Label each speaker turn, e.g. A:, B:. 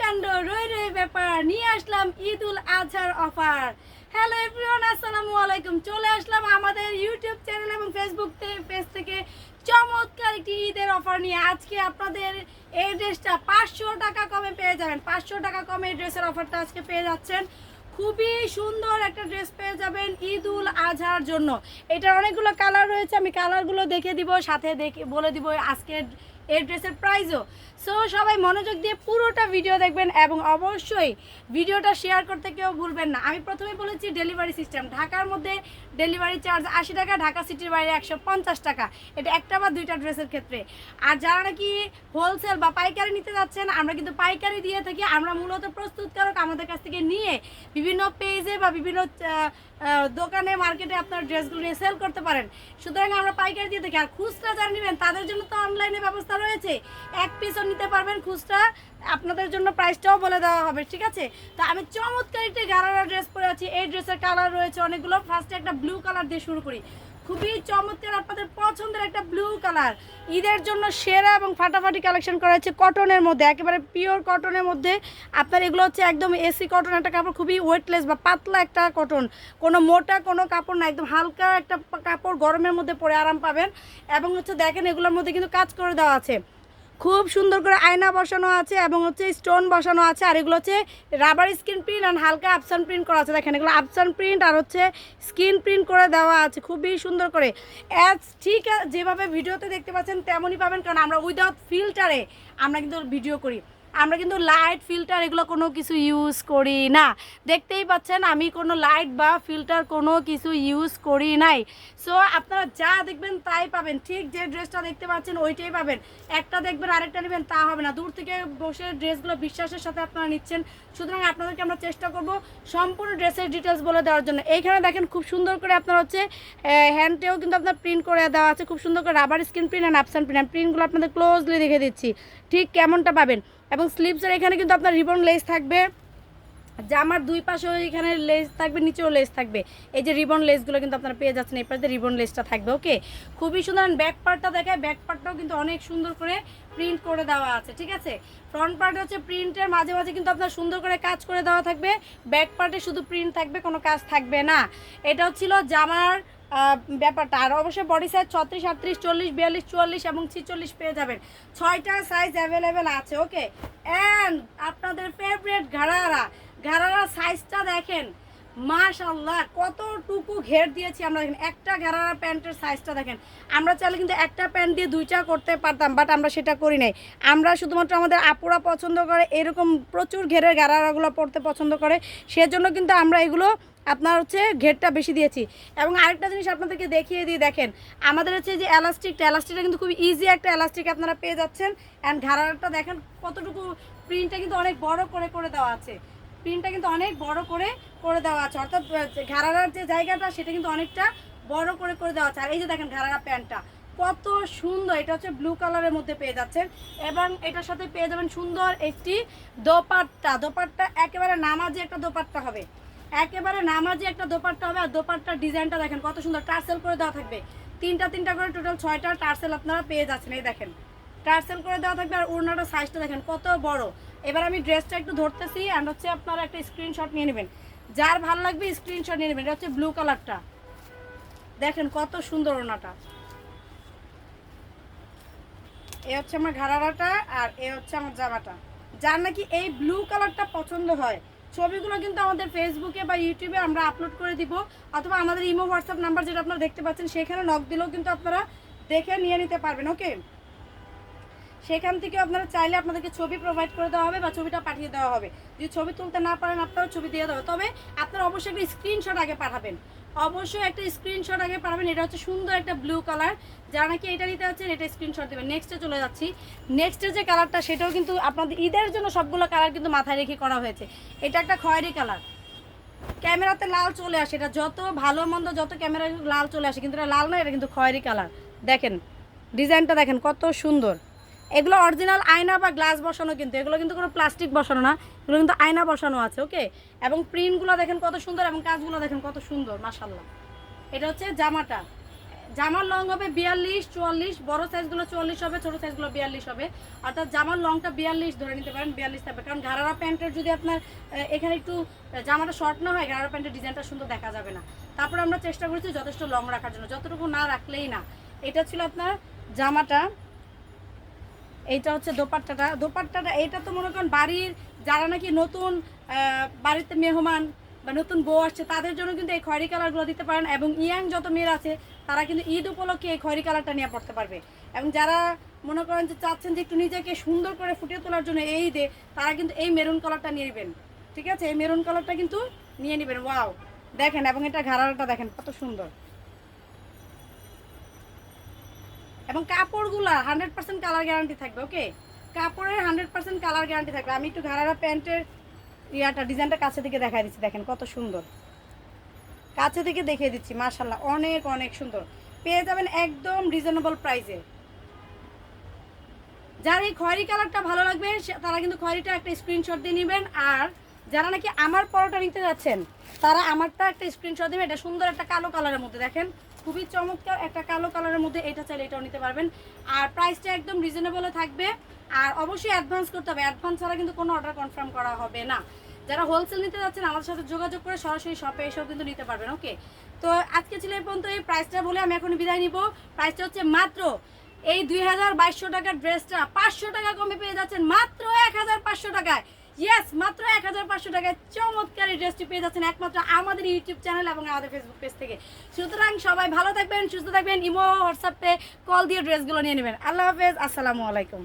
A: কাণ্ড, রই রই ব্যাপার। নিয়ে আসলাম Eid ul Azha offer hello everyone আসসালামু আলাইকুম। চলে আসলাম আমাদের ইউটিউব চ্যানেল এবং ফেসবুক পেজ থেকে। চমৎকার একটি ঈদের অফার নিয়ে। আজকে আপনাদের এই ড্রেসটা পাঁচশো টাকা কমে পেয়ে যাবেন। পাঁচশো টাকা কমে এই ড্রেসের অফারটা আজকে পেয়ে যাচ্ছেন। খুবই সুন্দর একটা ড্রেস পেয়ে যাবেন ঈদ উল আজহার জন্য। এটার অনেকগুলো কালার রয়েছে, আমি কালারগুলো দেখে দিব, সাথে দেখে বলে দিব আজকের এই ড্রেসের প্রাইসও সো সবাই মনোযোগ দিয়ে পুরোটা ভিডিও দেখবেন এবং অবশ্যই ভিডিওটা শেয়ার করতে কেউ ভুলবেন না। আমি প্রথমে বলেছি ডেলিভারি সিস্টেম ঢাকার মধ্যে ডেলিভারি চার্জ আশি টাকা, ঢাকা সিটির বাইরে একশো পঞ্চাশ টাকা। এটা একটা বা দুইটা ড্রেসের ক্ষেত্রে। আর যারা নাকি হোলসেল বা পাইকারি নিতে যাচ্ছেন, আমরা কিন্তু পাইকারি দিয়ে থাকি। আমরা মূলত প্রস্তুতকারক আমাদের কাছ থেকে নিয়ে বিভিন্ন পেজে বা বিভিন্ন দোকানে মার্কেটে আপনার ড্রেসগুলো নিয়ে সেল করতে পারেন। সুতরাং আমরা পাইকারি দিয়ে থাকি। আর খুচরা যারা নেবেন, তাদের জন্য তো অনলাইনে ব্যবস্থা রয়েছে, এক পিসও নিতে পারবেন খুচরা। আপনাদের জন্য প্রাইসটাও বলে দেওয়া হবে, ঠিক আছে? তো আমি চমৎকার একটি গারারা ড্রেস পরে আছি। এই ড্রেসের কালার রয়েছে অনেকগুলো। ফার্স্টে একটা ব্লু কালার দিয়ে শুরু করি। খুবই চমৎকার আপনাদের পছন্দের একটা ব্লু কালার ঈদের জন্য সেরা এবং ফাটাফাটি কালেকশন করা হয়েছে কটনের মধ্যে। একেবারে পিওর কটনের মধ্যে। আপনার এগুলো হচ্ছে একদম এসি কটন একটা কাপড় খুবই ওয়েটলেস বা পাতলা একটা কটন কোনো মোটা কোনো কাপড় না, একদম হালকা একটা কাপড় গরমের মধ্যে পরে আরাম পাবেন। এবং হচ্ছে দেখেন এগুলোর মধ্যে কিন্তু কাজ করে দেওয়া আছে। খুব সুন্দর করে আয়না বসানো আছে এবং হচ্ছে স্টোন বসানো আছে, আর এগুলো হচ্ছে রাবার স্ক্রিন প্রিন্ট আর হালকা আপসান প্রিন্ট করা আছে। দেখেন, এগুলো আপসান প্রিন্ট আর হচ্ছে স্ক্রিন প্রিন্ট করে দেওয়া আছে, খুবই সুন্দর করে। অ্যাজ ঠিক যেভাবে ভিডিওতে দেখতে পাচ্ছেন, তেমনই পাবেন, কারণ আমরা উইদাউট ফিল্টারে আমরা কিন্তু ভিডিও করি। আমরা কিন্তু লাইট ফিল্টার এগুলো কোনো কিছু ইউজ করি না। দেখতেই পাচ্ছেন, আমি কোনো লাইট বা ফিল্টার কোনো কিছু ইউজ করি নাই। সো আপনারা যা দেখবেন তাই পাবেন। ঠিক যে ড্রেসটা দেখতে পাচ্ছেন, ওইটাই পাবেন। একটা দেখবেন, আরেকটা নেবেন, তা হবে না। দূর থেকে বসে ড্রেসগুলো বিশ্বাসের সাথে আপনারা নিচ্ছেন। সুতরাং আপনাদেরকে আমরা চেষ্টা করব সম্পূর্ণ ড্রেসের ডিটেলস বলে দেওয়ার জন্য। এইখানে দেখেন, খুব সুন্দর করে আপনার হচ্ছে হ্যান্ডেও কিন্তু আপনার প্রিন্ট করে দেওয়া আছে। খুব সুন্দর করে রাবার স্ক্রিন প্রিন্ট অ্যান্ড আপসান প্রিন্ট প্রিন্টগুলো আপনাদের ক্লোজলি দেখে দিচ্ছি। ঠিক কেমনটা পাবেন? এবং স্লিপসের এখানে কিন্তু আপনার রিবন লেস থাকবে। জামার দুই পাশেও এখানে লেস থাকবে, নিচেও লেস থাকবে। এই যে রিবন লেসগুলো কিন্তু আপনারা পেয়ে যাচ্ছেন, এই পাশে রিবন লেসটা থাকবে ওকে খুবই সুন্দর ব্যাক পার্টটা দেখায় ব্যাক পার্টটাও কিন্তু অনেক সুন্দর করে প্রিন্ট করে দেওয়া আছে, ঠিক আছে? ফ্রন্ট পার্ট হচ্ছে প্রিন্টের মাঝে মাঝে কিন্তু আপনার সুন্দর করে কাজ করে দেওয়া থাকবে। ব্যাক পার্টে শুধু প্রিন্ট থাকবে, কোনো কাজ থাকবে না। এটা হচ্ছিল জামার ব্যাপারটা। আর অবশ্যই বডি সাইজ ছত্রিশ, আটত্রিশ, চল্লিশ, বিয়াল্লিশ, চুয়াল্লিশ এবং ছিচল্লিশ পেয়ে যাবেন। ছয়টা সাইজ অ্যাভেলেবেল আছে ওকে অ্যান্ড আপনাদের ফেভারেট ঘাড়ারা ঘাড়ারা সাইজটা দেখেন। মাশাল্লাহ কতটুকু ঘের দিয়েছি আমরা দেখেন। একটা ঘেরারা প্যান্টের সাইজটা দেখেন। আমরা চাইলে কিন্তু একটা প্যান্ট দিয়ে দুইটা করতে পারতাম বাট আমরা সেটা করি নাই। আমরা শুধুমাত্র আমাদের আপুরা পছন্দ করে, এরকম প্রচুর ঘেরের গারারাগুলো পরতে পছন্দ করে। সেজন্য কিন্তু আমরা এগুলো আপনার হচ্ছে ঘেরটা বেশি দিয়েছি। এবং আরেকটা জিনিস আপনাদেরকে দেখিয়ে দিয়ে দেখেন। আমাদের হচ্ছে যে এলাস্টিকটা এলাস্টিকটা কিন্তু খুব ইজি একটা এলাস্টিক আপনারা পেয়ে যাচ্ছেন। অ্যান্ড ঘাড়াটা দেখেন কতটুকু প্রিন্টটা কিন্তু অনেক বড় করে করে দেওয়া আছে। প্রিন্টটা কিন্তু অনেক বড় করে করে দেওয়া আছে। অর্থাৎ ঘাড়ার যে জায়গাটা, সেটা কিন্তু অনেকটা বড় করে করে দেওয়া আছে। আর এই যে দেখেন ঘাড়ারা প্যান্টটা, কত সুন্দর! এটা হচ্ছে ব্লু কালারের মধ্যে পেয়ে যাচ্ছেন। এবং এটার সাথে পেয়ে যাবেন সুন্দর একটি দোপাট্টা। দোপাট্টা একেবারে নামাজি একটা দোপাট্টা হবে। একেবারে নামাজি একটা দোপাট্টা হবে। আর দোপাট্টার ডিজাইনটা দেখেন কত সুন্দর। টার্সেল করে দেওয়া থাকবে। তিনটা তিনটা করে টোটাল ছয়টা টার্সেল আপনারা পেয়ে যাচ্ছেন। এই দেখেন, টার্সেল করে দেওয়া থাকবে। আর ওড়নাটার সাইজটা দেখেন কত বড়। এবার আমি ড্রেসটা একটু ধরতেছি অ্যান্ড হচ্ছে আপনারা একটা স্ক্রিনশট নিয়ে নেবেন। যার ভালো লাগবে স্ক্রিনশট নিয়ে নেবেন। এটা হচ্ছে ব্লু কালারটা দেখেন কত সুন্দর ওড়নাটা এ হচ্ছে আমার ঘাড়ারাটা আর এ হচ্ছে আমার জামাটা। যার নাকি এই ব্লু কালারটা পছন্দ হয়। ছবিগুলো কিন্তু আমাদের ফেসবুকে বা ইউটিউবে আমরা আপলোড করে দিব। অথবা আমাদের ইমো হোয়াটসঅ্যাপ নাম্বার যেটা আপনারা দেখতে পাচ্ছেন, সেখানে নক দিলেও কিন্তু আপনারা দেখে নিয়ে নিতে পারবেন ওকে সেখান থেকে আপনারা চাইলে আপনাদেরকে ছবি প্রোভাইড করে দেওয়া হবে বা ছবিটা পাঠিয়ে দেওয়া হবে। যদি ছবি তুলতে না পারেন আপনারা ছবি দিয়ে দেওয়া তবে আপনারা অবশ্যই একটা স্ক্রিনশট আগে পাঠাবেন। অবশ্যই একটা স্ক্রিনশট আগে পাঠাবেন। এটা হচ্ছে সুন্দর একটা ব্লু কালার যারা নাকি এটা নিতে হচ্ছেন এটা স্ক্রিনশট দেবেন। নেক্সটে চলে যাচ্ছি। নেক্সটের যে কালারটা সেটাও কিন্তু আপনাদের ঈদের জন্য সবগুলো কালার কিন্তু মাথায় রেখে করা হয়েছে। এটা একটা খয়েরি কালার ক্যামেরাতে লাল চলে আসে। এটা যত ভালো মন্দ, যত ক্যামেরায় লাল চলে আসে, কিন্তু এটা লাল না এটা কিন্তু খয়েরি কালার দেখেন ডিজাইনটা দেখেন কত সুন্দর। এগুলো অরিজিনাল আয়না বা গ্লাস বসানো কিন্তু, এগুলো কিন্তু কোনো প্লাস্টিক বসানো না, এগুলো কিন্তু আয়না বসানো আছে ওকে এবং প্রিন্টগুলো দেখেন কত সুন্দর এবং কাজগুলো দেখেন কত সুন্দর মাসাল্লাহ এটা হচ্ছে জামাটা। জামার লং হবে বিয়াল্লিশ, চুয়াল্লিশ, বড় সাইজগুলো চুয়াল্লিশ হবে, ছোট সাইজগুলো বিয়াল্লিশ হবে। অর্থাৎ জামার লংটা বিয়াল্লিশ ধরে নিতে পারেন, বিয়াল্লিশ থাকবে। কারণ ঘাড়ারা প্যান্টের যদি আপনার এখানে একটু জামাটা শর্ট না হয়, ঘাড়ারা প্যান্টের ডিজাইনটা সুন্দর দেখা যাবে না। তারপরে আমরা চেষ্টা করেছি যথেষ্ট লং রাখার জন্য, যতটুকু না রাখলেই না। এটা ছিল আপনার জামাটা। এইটা হচ্ছে দোপাট্টাটা। দোপাট্টাটা এটা তো মনে করেন বাড়ির যারা নাকি নতুন বাড়িতে মেহমান বা নতুন বউ আসছে, তাদের জন্য কিন্তু এই খয়েরি কালারগুলো দিতে পারেন এবং ইয়াং যত মেয়েরা আছে, তারা কিন্তু ঈদ উপলক্ষে এই খয়েরি কালারটা নিয়ে পড়তে পারবে। এবং যারা মনে করেন যে চাচ্ছেন যে একটু নিজেকে সুন্দর করে ফুটিয়ে তোলার জন্য এই ঈদে, তারা কিন্তু এই মেরুন কালারটা নিয়ে নেবেন। ঠিক আছে? এই মেরুন কালারটা কিন্তু নিয়ে নেবেন। ওয়াও! দেখেন, এবং এটা ঘাড়াটা দেখেন, কত সুন্দর। এবং কাপড়গুলা হান্ড্রেড পার্সেন্ট কালার গ্যারান্টি থাকবে ওকে কাপড়ের হান্ড্রেড পার্সেন্ট কালার গ্যারান্টি থাকবে। আমি একটু ঘাড়ারা প্যান্টের ইয়াটা, ডিজাইনটা কাছে থেকে দেখাই দিচ্ছি, দেখেন কত সুন্দর। কাছে থেকে দেখিয়ে দিচ্ছি মাশাল্লাহ অনেক অনেক সুন্দর। পেয়ে যাবেন একদম রিজনেবল প্রাইসে যার এই খয়েরি কালারটা ভালো লাগবে তারা কিন্তু খয়েরিটা একটা স্ক্রিনশট দিয়ে নেবেন, আর যারা নাকি আমার পরোটা নিতে যাচ্ছেন, তারা আমারটা একটা স্ক্রিনশট দেবেন। এটা সুন্দর একটা কালো কালারের মধ্যে দেখেন। খুবই চমৎকার একটা কালো কালারের মধ্যে এটা চাইলে এটাও নিতে পারবেন। আর প্রাইসটা একদম রিজনেবলে থাকবে। আর অবশ্যই অ্যাডভান্স করতে হবে। অ্যাডভান্স ছাড়া কিন্তু কোনো অর্ডার কনফার্ম করা হবে না। যারা হোলসেল নিতে যাচ্ছেন, আমাদের সাথে যোগাযোগ করে সরাসরি শপে এসেও কিন্তু নিতে পারবেন ওকে তো আজকে ছিল এই পর্যন্ত। এই প্রাইসটা বলে আমি এখন বিদায় নিব। প্রাইসটা হচ্ছে মাত্র এই দুই হাজার বাইশশো টাকার ড্রেসটা পাঁচশো টাকা কমে পেয়ে যাচ্ছেন মাত্র এক হাজার পাঁচশো টাকায়। ইয়েস মাত্র এক হাজার পাঁচশো টাকায় চমৎকার ড্রেসটি পেয়ে যাচ্ছেন একমাত্র আমাদের ইউটিউব চ্যানেল এবং আমাদের ফেসবুক পেজ থেকে। সুতরাং সবাই ভালো থাকবেন, সুস্থ থাকবেন, ইমো, হোয়াটসঅ্যাপে কল দিয়ে ড্রেসগুলো নিয়ে নেবেন। আল্লাহ হাফেজ, আসসালামু আলাইকুম।